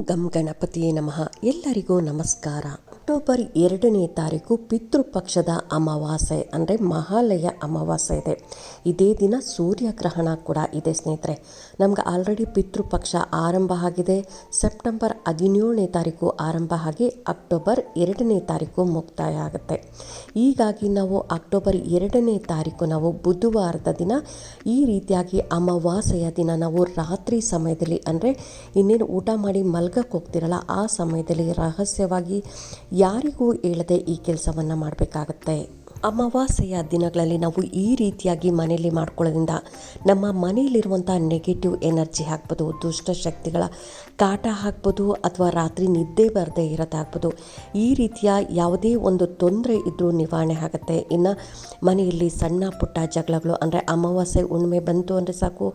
ಗಂ ಗಣಪತಿಯೇ ನಮಃ. ಎಲ್ಲರಿಗೂ ನಮಸ್ಕಾರ. ಅಕ್ಟೋಬರ್ ಎರಡನೇ ತಾರೀಕು ಪಿತೃಪಕ್ಷದ ಅಮಾವಾಸ್ಯೆ, ಅಂದರೆ ಮಹಾಲಯ ಅಮಾವಾಸ್ಯೆ ಇದೆ. ಇದೇ ದಿನ ಸೂರ್ಯಗ್ರಹಣ ಕೂಡ ಇದೆ ಸ್ನೇಹಿತರೆ. ನಮ್ಗೆ ಆಲ್ರೆಡಿ ಪಿತೃಪಕ್ಷ ಆರಂಭ ಆಗಿದೆ. ಸೆಪ್ಟೆಂಬರ್ ಹದಿನೇಳನೇ ತಾರೀಕು ಆರಂಭ ಆಗಿ ಅಕ್ಟೋಬರ್ ಎರಡನೇ ತಾರೀಕು ಮುಕ್ತಾಯ ಆಗುತ್ತೆ. ಹೀಗಾಗಿ ನಾವು ಅಕ್ಟೋಬರ್ ಎರಡನೇ ತಾರೀಕು ನಾವು ಬುಧವಾರದ ದಿನ ಈ ರೀತಿಯಾಗಿ ಅಮಾವಾಸ್ಯೆಯ ದಿನ ನಾವು ರಾತ್ರಿ ಸಮಯದಲ್ಲಿ, ಅಂದರೆ ಇನ್ನೇನು ಊಟ ಮಾಡಿ ಮಲ್ಗಕ್ಕೆ ಹೋಗ್ತಿರಲ್ಲ, ಆ ಸಮಯದಲ್ಲಿ ರಹಸ್ಯವಾಗಿ ಯಾರಿಗೂ ಹೇಳದೆ ಈ ಕೆಲಸವನ್ನು ಮಾಡಬೇಕಾಗತ್ತೆ. ಅಮಾವಾಸ್ಯೆಯ ದಿನಗಳಲ್ಲಿ ನಾವು ಈ ರೀತಿಯಾಗಿ ಮನೆಯಲ್ಲಿ ಮಾಡ್ಕೊಳ್ಳೋದ್ರಿಂದ ನಮ್ಮ ಮನೆಯಲ್ಲಿರುವಂಥ ನೆಗೆಟಿವ್ ಎನರ್ಜಿ ಹಾಕ್ಬೋದು ದುಷ್ಟಶಕ್ತಿಗಳ ಕಾಟ ಹಾಕ್ಬೋದು ಅಥವಾ ರಾತ್ರಿ ನಿದ್ದೆ ಬರದೇ ಇರೋದಾಗ್ಬೋದು, ಈ ರೀತಿಯ ಯಾವುದೇ ಒಂದು ತೊಂದರೆ ಇದ್ದರೂ ನಿವಾರಣೆ ಆಗುತ್ತೆ. ಇನ್ನು ಮನೆಯಲ್ಲಿ ಸಣ್ಣ ಪುಟ್ಟ ಜಗಳಗಳು ಅಂದರೆ ಅಮಾವಾಸ್ಯೆ ಉಣ್ಮೆ ಬಂತು ಅಂದರೆ ಸಾಕು,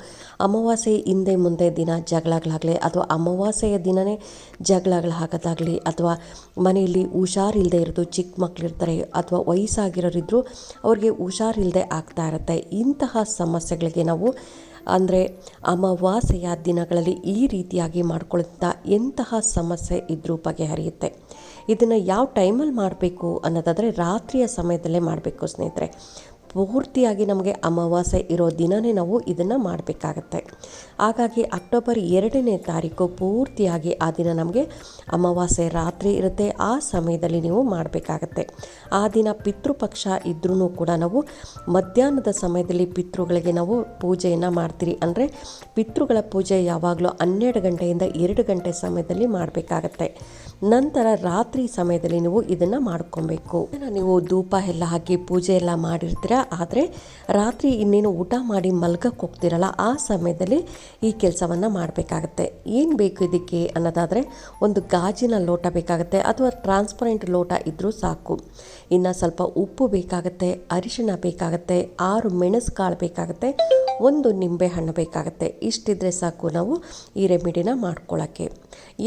ಅಮಾವಾಸ್ಯೆ ಹಿಂದೆ ಮುಂದೆ ದಿನ ಜಗಳಗಳಾಗಲಿ ಅಥವಾ ಅಮಾವಾಸ್ಯೆಯ ದಿನವೇ ಜಗಳಗಳು ಹಾಕೋದಾಗಲಿ ಅಥವಾ ಮನೆಯಲ್ಲಿ ಹುಷಾರಿಲ್ಲದೆ ಇರೋದು ಚಿಕ್ಕ ಮಕ್ಕಳಿರ್ತಾರೆ ಅಥವಾ ವಯಸ್ಸಾಗಿರೋರಿದ್ರು ಅವ್ರಿಗೆ ಹುಷಾರಿಲ್ಲದೆ ಆಗ್ತಾ ಇರುತ್ತೆ. ಇಂತಹ ಸಮಸ್ಯೆಗಳಿಗೆ ನಾವು, ಅಂದರೆ ಅಮಾವಾಸ್ಯೆಯ ದಿನಗಳಲ್ಲಿ ಈ ರೀತಿಯಾಗಿ ಮಾಡ್ಕೊಳ್ತಾ ಎಂತಹ ಸಮಸ್ಯೆ ಇದ್ರೂ ಬಗೆಹರಿಯುತ್ತೆ. ಇದನ್ನು ಯಾವ ಟೈಮಲ್ಲಿ ಮಾಡಬೇಕು ಅನ್ನೋದಾದರೆ ರಾತ್ರಿಯ ಸಮಯದಲ್ಲೇ ಮಾಡಬೇಕು ಸ್ನೇಹಿತರೆ. ಪೂರ್ತಿಯಾಗಿ ನಮಗೆ ಅಮಾವಾಸ್ಯೆ ಇರೋ ದಿನವೇ ನಾವು ಇದನ್ನು ಮಾಡಬೇಕಾಗತ್ತೆ. ಹಾಗಾಗಿ ಅಕ್ಟೋಬರ್ ಎರಡನೇ ತಾರೀಕು ಪೂರ್ತಿಯಾಗಿ ಆ ದಿನ ನಮಗೆ ಅಮಾವಾಸ್ಯೆ ರಾತ್ರಿ ಇರುತ್ತೆ. ಆ ಸಮಯದಲ್ಲಿ ನೀವು ಮಾಡಬೇಕಾಗತ್ತೆ. ಆ ದಿನ ಪಿತೃಪಕ್ಷ ಇದ್ರೂ ಕೂಡ ನಾವು ಮಧ್ಯಾಹ್ನದ ಸಮಯದಲ್ಲಿ ಪಿತೃಗಳಿಗೆ ನಾವು ಪೂಜೆಯನ್ನು ಮಾಡ್ತೀರಿ. ಅಂದರೆ ಪಿತೃಗಳ ಪೂಜೆ ಯಾವಾಗಲೂ ಹನ್ನೆರಡು ಗಂಟೆಯಿಂದ ಎರಡು ಗಂಟೆ ಸಮಯದಲ್ಲಿ ಮಾಡಬೇಕಾಗತ್ತೆ. ನಂತರ ರಾತ್ರಿ ಸಮಯದಲ್ಲಿ ನೀವು ಇದನ್ನು ಮಾಡ್ಕೊಬೇಕು. ನೀವು ಧೂಪ ಎಲ್ಲ ಹಾಕಿ ಪೂಜೆ ಎಲ್ಲ ಮಾಡಿರ್ತೀರ, ಆದರೆ ರಾತ್ರಿ ಇನ್ನೇನು ಊಟ ಮಾಡಿ ಮಲ್ಗಕ್ಕೆ ಹೋಗ್ತಿರಲ್ಲ, ಆ ಸಮಯದಲ್ಲಿ ಈ ಕೆಲಸವನ್ನು ಮಾಡಬೇಕಾಗತ್ತೆ. ಏನು ಬೇಕು ಇದಕ್ಕೆ ಅನ್ನೋದಾದರೆ ಒಂದು ಗಾಜಿನ ಲೋಟ ಬೇಕಾಗುತ್ತೆ, ಅಥವಾ ಟ್ರಾನ್ಸ್ಪರೆಂಟ್ ಲೋಟ ಇದ್ದರೂ ಸಾಕು. ಇನ್ನು ಸ್ವಲ್ಪ ಉಪ್ಪು ಬೇಕಾಗುತ್ತೆ, ಅರಿಶಿಣ ಬೇಕಾಗುತ್ತೆ, ಆರು ಮೆಣಸು ಕಾಳು ಬೇಕಾಗುತ್ತೆ, ಒಂದು ನಿಂಬೆ ಹಣ್ಣು ಬೇಕಾಗುತ್ತೆ. ಇಷ್ಟಿದ್ರೆ ಸಾಕು ನಾವು ಈ ರೆಮಿಡಿನ ಮಾಡ್ಕೊಳ್ಳೋಕ್ಕೆ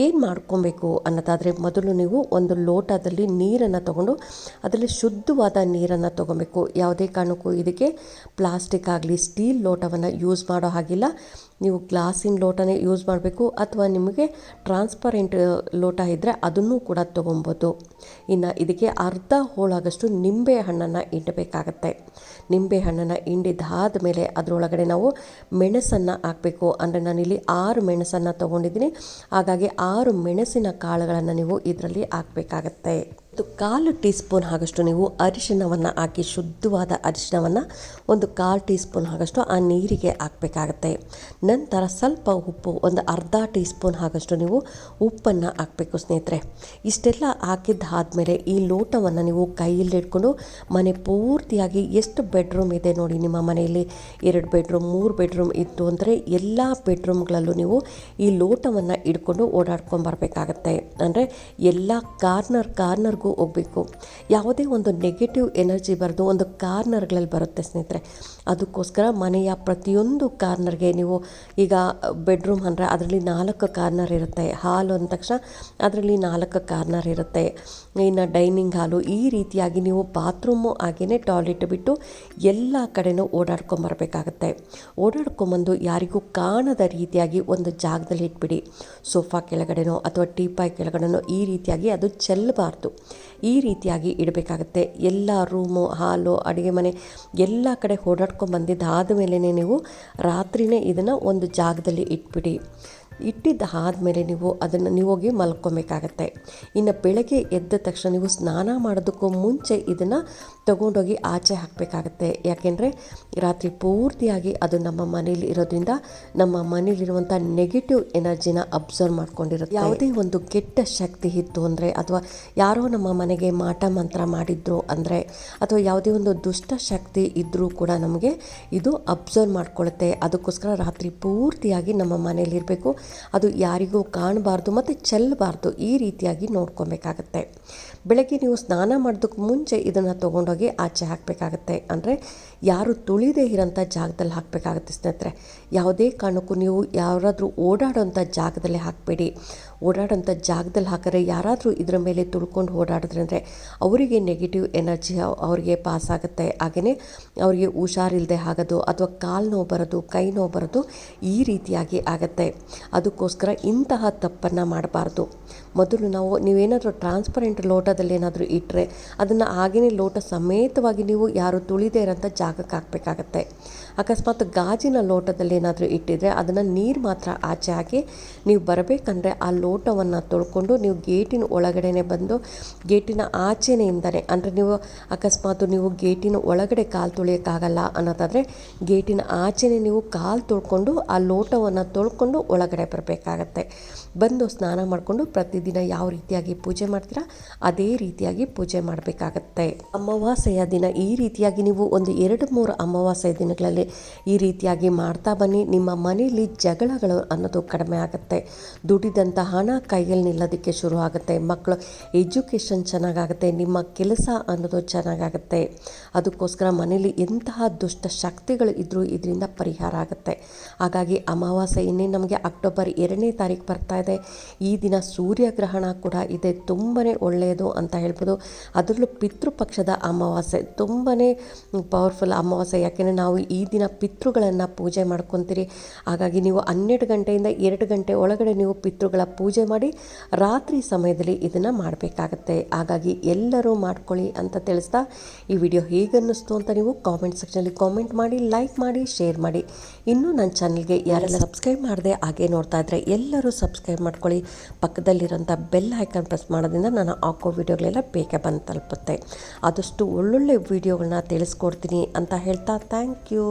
ಏನು ಮಾಡ್ಕೊಬೇಕು ಅನ್ನೋದಾದರೆ ಮೊದಲು ನೀವು ಒಂದು ಲೋಟದಲ್ಲಿ ನೀರನ್ನು ತಗೊಂಡು ಅದರಲ್ಲಿ ಶುದ್ಧವಾದ ನೀರನ್ನು ತಗೊಬೇಕು. ಯಾವುದೇ ಕಾರಣಕ್ಕೂ ಇದಕ್ಕೆ ಪ್ಲಾಸ್ಟಿಕ್ ಆಗಲಿ, ಸ್ಟೀಲ್ ಲೋಟವನ್ನು ಯೂಸ್ ಮಾಡೋ ಹಾಗಿಲ್ಲ. ನೀವು ಗ್ಲಾಸಿನ ಲೋಟನೇ ಯೂಸ್ ಮಾಡಬೇಕು. ಅಥವಾ ನಿಮಗೆ ಟ್ರಾನ್ಸ್ಪರೆಂಟ್ ಲೋಟ ಇದ್ದರೆ ಅದನ್ನು ಕೂಡ ತೊಗೊಬೋದು. ಇನ್ನು ಇದಕ್ಕೆ ಅರ್ಧ ಹೋಳಾಗಷ್ಟು ನಿಂಬೆ ಹಣ್ಣನ್ನು ಇಡಬೇಕಾಗತ್ತೆ ನಿಂಬೆ ಹಣ್ಣನ್ನು ಹಿಂಡಿದಾದ ಮೇಲೆ ಅದರೊಳಗಡೆ ನಾವು ಮೆಣಸನ್ನು ಹಾಕಬೇಕು. ಅಂದರೆ ನಾನಿಲ್ಲಿ ಆರು ಮೆಣಸನ್ನು ತೊಗೊಂಡಿದ್ದೀನಿ. ಹಾಗಾಗಿ ಆರು ಮೆಣಸಿನ ಕಾಳುಗಳನ್ನು ನೀವು ಇದರಲ್ಲಿ ಹಾಕಬೇಕಾಗತ್ತೆ. ಕಾಲು ಟೀ ಸ್ಪೂನ್ ಆಗಷ್ಟು ನೀವು ಅರಿಶಿಣವನ್ನು ಹಾಕಿ, ಶುದ್ಧವಾದ ಅರಿಶಿಣವನ್ನು ಒಂದು ಕಾಲು ಟೀ ಸ್ಪೂನ್ ಆಗಷ್ಟು ಆ ನೀರಿಗೆ ಹಾಕಬೇಕಾಗತ್ತೆ. ನಂತರ ಸ್ವಲ್ಪ ಉಪ್ಪು, ಒಂದು ಅರ್ಧ ಟೀ ಸ್ಪೂನ್ ಆಗಷ್ಟು ನೀವು ಉಪ್ಪನ್ನು ಹಾಕಬೇಕು ಸ್ನೇಹಿತರೆ. ಇಷ್ಟೆಲ್ಲ ಹಾಕಿದ್ದಾದಮೇಲೆ ಈ ಲೋಟವನ್ನು ನೀವು ಕೈಯಲ್ಲಿ ಇಟ್ಕೊಂಡು ಮನೆ ಪೂರ್ತಿಯಾಗಿ ಎಷ್ಟು ಬೆಡ್ರೂಮ್ ಇದೆ ನೋಡಿ ನಿಮ್ಮ ಮನೆಯಲ್ಲಿ. ಎರಡು ಬೆಡ್ರೂಮ್, ಮೂರು ಬೆಡ್ರೂಮ್ ಇತ್ತು ಅಂದರೆ ಎಲ್ಲ ಬೆಡ್ರೂಮ್ಗಳಲ್ಲೂ ನೀವು ಈ ಲೋಟವನ್ನು ಇಟ್ಕೊಂಡು ಓಡಾಡ್ಕೊಂಬರ್ಬೇಕಾಗತ್ತೆ ಅಂದರೆ ಎಲ್ಲ ಕಾರ್ನರ್, ಕಾರ್ನರ್ಗೂ ಹೋಗಬೇಕು. ಯಾವುದೇ ಒಂದು ನೆಗೆಟಿವ್ ಎನರ್ಜಿ ಬರೆದು ಒಂದು ಕಾರ್ನರ್ಗಳಲ್ಲಿ ಬರುತ್ತೆ ಸ್ನೇಹಿತರೆ. ಅದಕ್ಕೋಸ್ಕರ ಮನೆಯ ಪ್ರತಿಯೊಂದು ಕಾರ್ನರ್ಗೆ ನೀವು ಈಗ ಬೆಡ್ರೂಮ್ ಅಂದರೆ ಅದರಲ್ಲಿ ನಾಲ್ಕು ಕಾರ್ನರ್ ಇರುತ್ತೆ. ಹಾಲು ಅಂದ ತಕ್ಷಣ ಅದರಲ್ಲಿ ನಾಲ್ಕು ಕಾರ್ನರ್ ಇರುತ್ತೆ. ಇನ್ನು ಡೈನಿಂಗ್ ಹಾಲು ಈ ರೀತಿಯಾಗಿ ನೀವು ಬಾತ್ರೂಮು ಹಾಗೆಯೇ ಟಾಯ್ಲೆಟ್ ಬಿಟ್ಟು ಎಲ್ಲ ಕಡೆನೂ ಓಡಾಡ್ಕೊಂಬರ್ಬೇಕಾಗತ್ತೆ ಓಡಾಡ್ಕೊಂಬಂದು ಯಾರಿಗೂ ಕಾಣದ ರೀತಿಯಾಗಿ ಒಂದು ಜಾಗದಲ್ಲಿ ಇಟ್ಬಿಡಿ. ಸೋಫಾ ಕೆಳಗಡೆನೋ ಅಥವಾ ಟೀಪಾಯ್ ಕೆಳಗಡೆನೋ ಈ ರೀತಿಯಾಗಿ ಅದು ಚೆಲ್ಲಬಾರ್ದು. ಈ ರೀತಿಯಾಗಿ ಇಡಬೇಕಾಗತ್ತೆ. ಎಲ್ಲ ರೂಮು, ಹಾಲು, ಅಡುಗೆ ಮನೆ ಎಲ್ಲ ಕಡೆ ಓಡಾಡ್ಕೊಂಬಂದಿದ್ದಾದ ಮೇಲೇ ನೀವು ರಾತ್ರಿಯೇ ಇದನ್ನು ಒಂದು ಜಾಗದಲ್ಲಿ ಇಟ್ಬಿಡಿ. ಇಟ್ಟಿದ್ದ ಆದಮೇಲೆ ನೀವು ಅದನ್ನು ನೀವು ಹೋಗಿ ಮಲ್ಕೊಬೇಕಾಗತ್ತೆ. ಇನ್ನು ಬೆಳಗ್ಗೆ ಎದ್ದ ತಕ್ಷಣ ನೀವು ಸ್ನಾನ ಮಾಡೋದಕ್ಕೂ ಮುಂಚೆ ಇದನ್ನು ತಗೊಂಡೋಗಿ ಆಚೆ ಹಾಕಬೇಕಾಗತ್ತೆ. ಯಾಕೆಂದರೆ ರಾತ್ರಿ ಪೂರ್ತಿಯಾಗಿ ಅದು ನಮ್ಮ ಮನೇಲಿ ಇರೋದ್ರಿಂದ ನಮ್ಮ ಮನೇಲಿರುವಂಥ ನೆಗೆಟಿವ್ ಎನರ್ಜಿನ ಅಬ್ಸರ್ವ್ ಮಾಡ್ಕೊಂಡಿರುತ್ತೆ. ಯಾವುದೇ ಒಂದು ಕೆಟ್ಟ ಶಕ್ತಿ ಇತ್ತು ಅಂದರೆ ಅಥವಾ ಯಾರೋ ನಮ್ಮ ಮನೆಗೆ ಮಾಟ ಮಂತ್ರ ಮಾಡಿದ್ರು ಅಂದರೆ ಅಥವಾ ಯಾವುದೇ ಒಂದು ದುಷ್ಟ ಶಕ್ತಿ ಇದ್ದರೂ ಕೂಡ ನಮಗೆ ಇದು ಅಬ್ಸರ್ವ್ ಮಾಡ್ಕೊಳ್ಳುತ್ತೆ ಅದಕ್ಕೋಸ್ಕರ ರಾತ್ರಿ ಪೂರ್ತಿಯಾಗಿ ನಮ್ಮ ಮನೇಲಿರಬೇಕು ಅದು ಯಾರಿಗೂ ಕಾಣಬಾರ್ದು ಮತ್ತು ಚೆಲ್ಲಬಾರ್ದು ಈ ರೀತಿಯಾಗಿ ನೋಡ್ಕೊಬೇಕಾಗತ್ತೆ. ಬೆಳಗ್ಗೆ ನೀವು ಸ್ನಾನ ಮಾಡೋದಕ್ಕೆ ಮುಂಚೆ ಇದನ್ನು ತೊಗೊಂಡೋಗಿ ಆಚೆ ಹಾಕಬೇಕಾಗತ್ತೆ. ಅಂದರೆ ಯಾರು ತುಳಿದೇ ಇರೋಂಥ ಜಾಗದಲ್ಲಿ ಹಾಕಬೇಕಾಗತ್ತೆ ಸ್ನೇಹಿತರೆ. ಯಾವುದೇ ಕಾರಣಕ್ಕೂ ನೀವು ಯಾರಾದರೂ ಓಡಾಡೋಂಥ ಜಾಗದಲ್ಲಿ ಹಾಕಬೇಡಿ. ಓಡಾಡೋಂಥ ಜಾಗದಲ್ಲಿ ಹಾಕಿದ್ರೆ ಯಾರಾದರೂ ಇದರ ಮೇಲೆ ತುಳ್ಕೊಂಡು ಓಡಾಡಿದ್ರೆ ಅವರಿಗೆ ನೆಗೆಟಿವ್ ಎನರ್ಜಿ ಅವರಿಗೆ ಪಾಸ್ ಆಗುತ್ತೆ. ಹಾಗೆಯೇ ಅವರಿಗೆ ಹುಷಾರಿಲ್ಲದೆ ಆಗೋದು ಅಥವಾ ಕಾಲು ನೋವು ಬರೋದು, ಕೈ ನೋವು ಬರೋದು ಈ ರೀತಿಯಾಗಿ ಆಗುತ್ತೆ. ಅದಕ್ಕೋಸ್ಕರ ಇಂತಹ ತಪ್ಪನ್ನು ಮಾಡಬಾರ್ದು. ಮೊದಲು ನಾವು ನೀವೇನಾದರೂ ಟ್ರಾನ್ಸ್ಪರೆಂಟ್ ಲೋಟದಲ್ಲಿ ಏನಾದರೂ ಇಟ್ಟರೆ ಅದನ್ನು ಹಾಗೆಯೇ ಲೋಟ ಸಮೇತವಾಗಿ ನೀವು ಯಾರು ತುಳಿದೇ ಇರೋಂಥ ಜಾಗಕ್ಕೆ ಹಾಕಬೇಕಾಗತ್ತೆ. ಅಕಸ್ಮಾತ್ ಗಾಜಿನ ಲೋಟದಲ್ಲಿ ಏನಾದರೂ ಇಟ್ಟಿದ್ರೆ ಅದನ್ನು ನೀರು ಮಾತ್ರ ಆಚೆ ಹಾಕಿ ನೀವು ಬರಬೇಕಂದ್ರೆ ಆ ಲೋಟವನ್ನು ತೊಳ್ಕೊಂಡು ನೀವು ಗೇಟಿನ ಒಳಗಡೆನೆ ಬಂದು ಗೇಟಿನ ಆಚೆನೆಯಿಂದನೇ, ಅಂದರೆ ನೀವು ಅಕಸ್ಮಾತ್ ನೀವು ಗೇಟಿನ ಒಳಗಡೆ ಕಾಲು ತೊಳೆಯೋಕ್ಕಾಗಲ್ಲ ಅನ್ನೋದಾದರೆ ಗೇಟಿನ ಆಚೆನೇ ನೀವು ಕಾಲು ತೊಳ್ಕೊಂಡು ಆ ಲೋಟವನ್ನು ತೊಳ್ಕೊಂಡು ಒಳಗಡೆ ಬರಬೇಕಾಗತ್ತೆ. ಬಂದು ಸ್ನಾನ ಮಾಡಿಕೊಂಡು ಪ್ರತಿದಿನ ಯಾವ ರೀತಿಯಾಗಿ ಪೂಜೆ ಮಾಡ್ತೀರಾ, ಅದೇ ರೀತಿಯಾಗಿ ಪೂಜೆ ಮಾಡಬೇಕಾಗತ್ತೆ. ಅಮಾವಾಸ್ಯೆಯ ದಿನ ಈ ರೀತಿಯಾಗಿ ನೀವು ಒಂದು ಎರಡು ಮೂರು ಅಮಾವಾಸ್ಯೆಯ ದಿನಗಳಲ್ಲಿ ಈ ರೀತಿಯಾಗಿ ಮಾಡ್ತಾ ಬನ್ನಿ. ನಿಮ್ಮ ಮನೆಯಲ್ಲಿ ಜಗಳಗಳು ಅನ್ನೋದು ಕಡಿಮೆ ಆಗುತ್ತೆ. ದುಡಿದಂಥ ಹಣ ಕೈಯಲ್ಲಿ ನಿಲ್ಲೋದಕ್ಕೆ ಶುರು ಆಗುತ್ತೆ. ಮಕ್ಕಳು ಎಜುಕೇಷನ್ ಚೆನ್ನಾಗಾಗುತ್ತೆ. ನಿಮ್ಮ ಕೆಲಸ ಅನ್ನೋದು ಚೆನ್ನಾಗಾಗುತ್ತೆ. ಅದಕ್ಕೋಸ್ಕರ ಮನೇಲಿ ಎಂತಹ ದುಷ್ಟ ಶಕ್ತಿಗಳು ಇದ್ದರೂ ಇದರಿಂದ ಪರಿಹಾರ ಆಗುತ್ತೆ. ಹಾಗಾಗಿ ಅಮಾವಾಸ್ಯೆ ಇನ್ನೇ ನಮಗೆ ಅಕ್ಟೋಬರ್ ಎರಡನೇ ತಾರೀಕು ಬರ್ತಾ ಇದೆ. ಈ ದಿನ ಸೂರ್ಯಗ್ರಹಣ ಕೂಡ ಇದೆ. ತುಂಬಾ ಒಳ್ಳೆಯದು ಅಂತ ಹೇಳ್ಬೋದು. ಅದರಲ್ಲೂ ಪಿತೃಪಕ್ಷದ ಅಮಾವಾಸ್ಯೆ ತುಂಬಾ ಪವರ್ಫುಲ್ ಅಮಾವಾಸ್ಯೆ. ಯಾಕೆಂದರೆ ನಾವು ಈ ದಿನ ಪಿತೃಗಳನ್ನು ಪೂಜೆ ಮಾಡ್ಕೊತೀರಿ. ಹಾಗಾಗಿ ನೀವು ಹನ್ನೆರಡು ಗಂಟೆಯಿಂದ ಎರಡು ಗಂಟೆ ಒಳಗಡೆ ನೀವು ಪಿತೃಗಳ ಪೂಜೆ ಮಾಡಿ ರಾತ್ರಿ ಸಮಯದಲ್ಲಿ ಇದನ್ನು ಮಾಡಬೇಕಾಗತ್ತೆ. ಹಾಗಾಗಿ ಎಲ್ಲರೂ ಮಾಡ್ಕೊಳ್ಳಿ ಅಂತ ತಿಳಿಸ್ತಾ ಈ ವಿಡಿಯೋ ಹೇಗನ್ನಿಸ್ತು ಅಂತ ನೀವು ಕಾಮೆಂಟ್ ಸೆಕ್ಷನಲ್ಲಿ ಕಾಮೆಂಟ್ ಮಾಡಿ ಲೈಕ್ ಮಾಡಿ ಶೇರ್ ಮಾಡಿ. ಇನ್ನೂ ನನ್ನ ಚಾನಲ್ಗೆ ಯಾರೆಲ್ಲ ಸಬ್ಸ್ಕ್ರೈಬ್ ಮಾಡಿದೆ ಹಾಗೆ ನೋಡ್ತಾ ಇದ್ದರೆ ಎಲ್ಲರೂ ಸಬ್ಸ್ಕ್ರೈಬ್ ಮಾಡ್ಕೊಳ್ಳಿ. ಪಕ್ಕದಲ್ಲಿರೋಂಥ ಬೆಲ್ ಐಕಾನ್ ಪ್ರೆಸ್ ಮಾಡೋದ್ರಿಂದ ನಾನು ಹಾಕೋ ವಿಡಿಯೋಗಳೆಲ್ಲ ಬೇಗ ಬಂದು ತಲುಪುತ್ತೆ. ಆದಷ್ಟು ಒಳ್ಳೊಳ್ಳೆ ವಿಡಿಯೋಗಳನ್ನ ತಿಳಿಸ್ಕೊಡ್ತೀನಿ ಅಂತ ಹೇಳ್ತಾ ಥ್ಯಾಂಕ್ ಯು